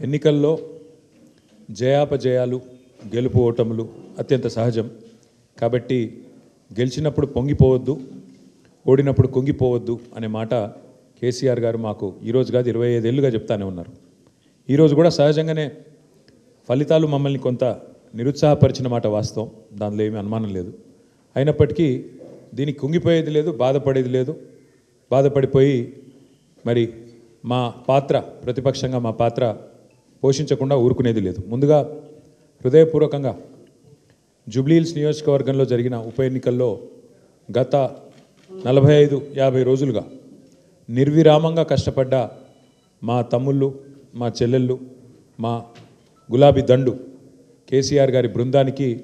ఎన్నికల్లో జయాపజయాలు గెలుపు ఓటములు అత్యంత సహజం. కాబట్టి గెలిచినప్పుడు పొంగిపోవద్దు ఓడినప్పుడు కుంగిపోవద్దు అనే మాట కేసీఆర్ గారు మాకు ఈరోజు కాదు ఇరవై ఐదేళ్ళుగా చెప్తానే ఉన్నారు. ఈరోజు కూడా సహజంగానే ఫలితాలు మమ్మల్ని కొంత నిరుత్సాహపరిచిన మాట వాస్తవం. దానిలో ఏమీ అనుమానం లేదు. అయినప్పటికీ దీనికి కుంగిపోయేది లేదు బాధపడేది లేదు. బాధపడిపోయి మరి మా పాత్ర ప్రతిపక్షంగా మా పాత్ర పోషించకుండా ఊరుకునేది లేదు. ముందుగా హృదయపూర్వకంగా జూబ్లీహిల్స్ నియోజకవర్గంలో జరిగిన ఉప ఎన్నికల్లో గత నలభై ఐదు యాభై రోజులుగా నిర్విరామంగా కష్టపడ్డ మా తమ్ముళ్ళు మా చెల్లెళ్ళు మా గులాబీ దండు కేసీఆర్ గారి బృందానికి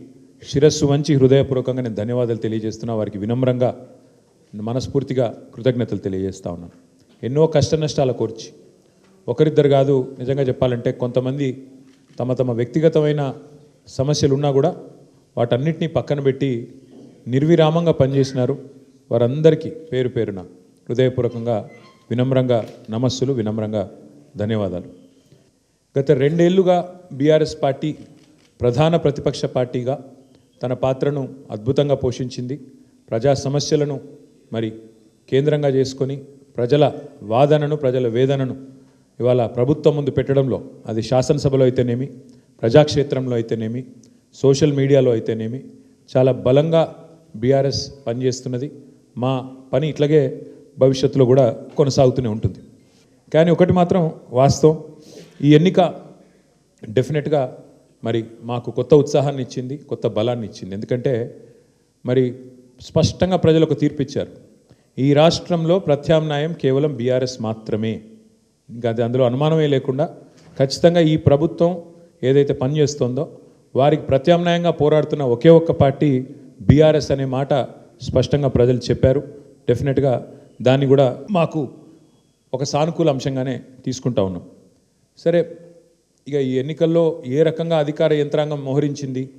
శిరస్సు వంచి హృదయపూర్వకంగా నేను ధన్యవాదాలు తెలియజేస్తున్నా. వారికి వినమ్రంగా మనస్ఫూర్తిగా కృతజ్ఞతలు తెలియజేస్తా ఉన్నాను. ఎన్నో కష్ట నష్టాల కోర్చి ఒకరిద్దరు కాదు నిజంగా చెప్పాలంటే కొంతమంది తమ తమ వ్యక్తిగతమైన సమస్యలు ఉన్నా కూడా వాటన్నిటినీ పక్కన పెట్టి నిర్విరామంగా పనిచేసినారు. వారందరికీ పేరు పేరున హృదయపూర్వకంగా వినమ్రంగా నమస్సులు వినమ్రంగా ధన్యవాదాలు. గత రెండేళ్ళుగా బీఆర్ఎస్ పార్టీ ప్రధాన ప్రతిపక్ష పార్టీగా తన పాత్రను అద్భుతంగా పోషించింది. ప్రజా సమస్యలను మరి కేంద్రంగా చేసుకొని ప్రజల వాదనను ప్రజల వేదనను ఇవాళ ప్రభుత్వం ముందు పెట్టడంలో అది శాసనసభలో అయితేనేమి ప్రజాక్షేత్రంలో అయితేనేమి సోషల్ మీడియాలో అయితేనేమి చాలా బలంగా బీఆర్ఎస్ పనిచేస్తున్నది. మా పని ఇట్లాగే భవిష్యత్తులో కూడా కొనసాగుతూనే ఉంటుంది. కానీ ఒకటి మాత్రం వాస్తవం ఈ ఎన్నిక డెఫినెట్గా మరి మాకు కొత్త ఉత్సాహాన్ని ఇచ్చింది కొత్త బలాన్ని ఇచ్చింది. ఎందుకంటే మరి స్పష్టంగా ప్రజలకు తీర్పిచ్చారు. ఈ రాష్ట్రంలో ప్రత్యామ్నాయం కేవలం బీఆర్ఎస్ మాత్రమే. ఇంకా అది అందులో అనుమానమే లేకుండా ఖచ్చితంగా ఈ ప్రభుత్వం ఏదైతే పనిచేస్తుందో వారికి ప్రత్యామ్నాయంగా పోరాడుతున్న ఒకే ఒక్క పార్టీ బీఆర్ఎస్ అనే మాట స్పష్టంగా ప్రజలు చెప్పారు. డెఫినెట్గా దాన్ని కూడా మాకు ఒక సానుకూల అంశంగానే తీసుకుంటా ఉన్నాం. సరే ఇక ఈ ఎన్నికల్లో ఏ రకంగా అధికార యంత్రాంగం మోహరించింది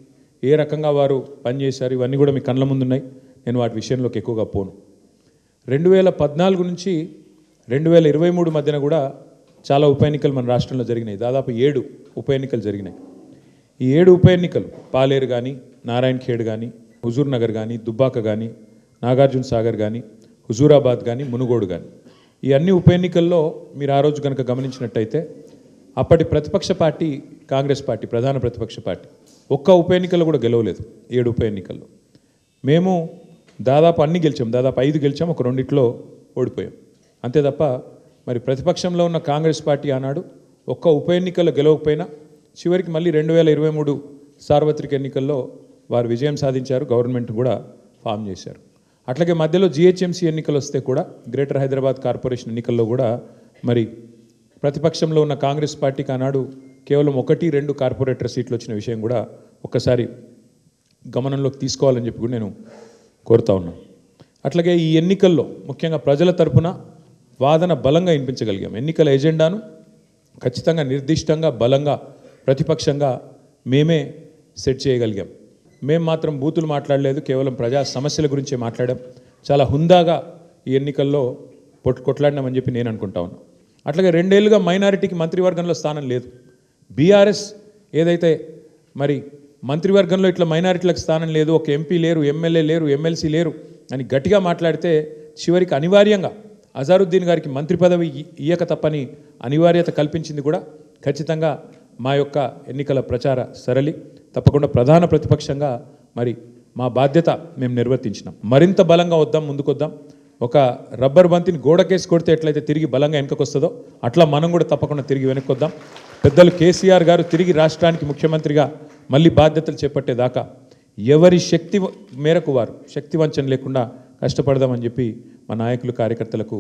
ఏ రకంగా వారు పనిచేశారు ఇవన్నీ కూడా మీ కళ్ళ ముందున్నాయి. నేను వాటి విషయంలోకి ఎక్కువగా పోను. రెండు వేల పద్నాలుగు నుంచి రెండు వేల ఇరవై మూడు మధ్యన కూడా చాలా ఉప ఎన్నికలు మన రాష్ట్రంలో జరిగినాయి. దాదాపు ఏడు ఉప ఎన్నికలు జరిగినాయి. ఈ ఏడు ఉప ఎన్నికలు పాలేరు కానీ నారాయణ ఖేడ్ కానీ హుజూర్ నగర్ కానీ దుబ్బాక కానీ నాగార్జున సాగర్ కానీ హుజూరాబాద్ కానీ మునుగోడు కానీ ఈ అన్ని ఉప ఎన్నికల్లో మీరు ఆ రోజు కనుక గమనించినట్టయితే అప్పటి ప్రతిపక్ష పార్టీ కాంగ్రెస్ పార్టీ ప్రధాన ప్రతిపక్ష పార్టీ ఒక్క ఉప ఎన్నికల్లో కూడా గెలవలేదు ఏడు ఉప ఎన్నికల్లో. మేము దాదాపు అన్ని గెలిచాం దాదాపు ఐదు గెలిచాం ఒక రెండిట్లో ఓడిపోయాం. అంతే తప్ప మరి ప్రతిపక్షంలో ఉన్న కాంగ్రెస్ పార్టీ ఆనాడు ఒక్క ఉప ఎన్నికల్లో గెలవకపోయినా చివరికి మళ్ళీ రెండు వేల ఇరవై మూడు సార్వత్రిక ఎన్నికల్లో వారు విజయం సాధించారు గవర్నమెంట్ కూడా ఫామ్ చేశారు. అట్లాగే మధ్యలో జిహెచ్ఎంసీ ఎన్నికలు వస్తే కూడా గ్రేటర్ హైదరాబాద్ కార్పొరేషన్ ఎన్నికల్లో కూడా మరి ప్రతిపక్షంలో ఉన్న కాంగ్రెస్ పార్టీకి ఆనాడు కేవలం ఒకటి రెండు కార్పొరేటర్ సీట్లు వచ్చిన విషయం కూడా ఒక్కసారి గమనంలోకి తీసుకోవాలని చెప్పి కూడా నేను కోరుతా ఉన్నాను. అట్లాగే ఈ ఎన్నికల్లో ముఖ్యంగా ప్రజల తరపున వాదన బలంగా వినిపించగలిగాం. ఎన్నికల ఎజెండాను ఖచ్చితంగా నిర్దిష్టంగా బలంగా ప్రతిపక్షంగా మేమే సెట్ చేయగలిగాం. మేము మాత్రం బూతులు మాట్లాడలేదు కేవలం ప్రజా సమస్యల గురించే మాట్లాడాం. చాలా హుందాగా ఈ ఎన్నికల్లో పొట్ కొట్లాడినామని చెప్పి నేను అనుకుంటా ఉన్నాను అట్లాగే రెండేళ్ళుగా మైనారిటీకి మంత్రివర్గంలో స్థానం లేదు. బీఆర్ఎస్ ఏదైతే మరి మంత్రివర్గంలో ఇట్లా మైనారిటీలకు స్థానం లేదు ఒక ఎంపీ లేరు ఎమ్మెల్యే లేరు ఎమ్మెల్సీ లేరు అని గట్టిగా మాట్లాడితే చివరికి అనివార్యంగా అజారుద్దీన్ గారికి మంత్రి పదవి ఇయ్యక తప్పని అనివార్యత కల్పించింది కూడా ఖచ్చితంగా మా యొక్క ఎన్నికల ప్రచార సరళి. తప్పకుండా ప్రధాన ప్రతిపక్షంగా మరి మా బాధ్యత మేము నిర్వర్తించినాం. మరింత బలంగా వద్దాం ముందుకొద్దాం. ఒక రబ్బర్ బంతిని గోడకేసి కొడితే ఎట్లయితే తిరిగి బలంగా వెనుకకు వస్తుందో అట్లా మనం కూడా తప్పకుండా తిరిగి వెనక్కి వద్దాం పెద్దలు కేసీఆర్ గారు తిరిగి రాష్ట్రానికి ముఖ్యమంత్రిగా మళ్ళీ బాధ్యతలు చేపట్టేదాకా ఎవరి శక్తి మేరకు వారు శక్తి వంచన లేకుండా కష్టపడదామని చెప్పి మా నాయకులు కార్యకర్తలకు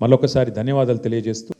మరొకసారి ధన్యవాదాలు తెలియజేస్తూ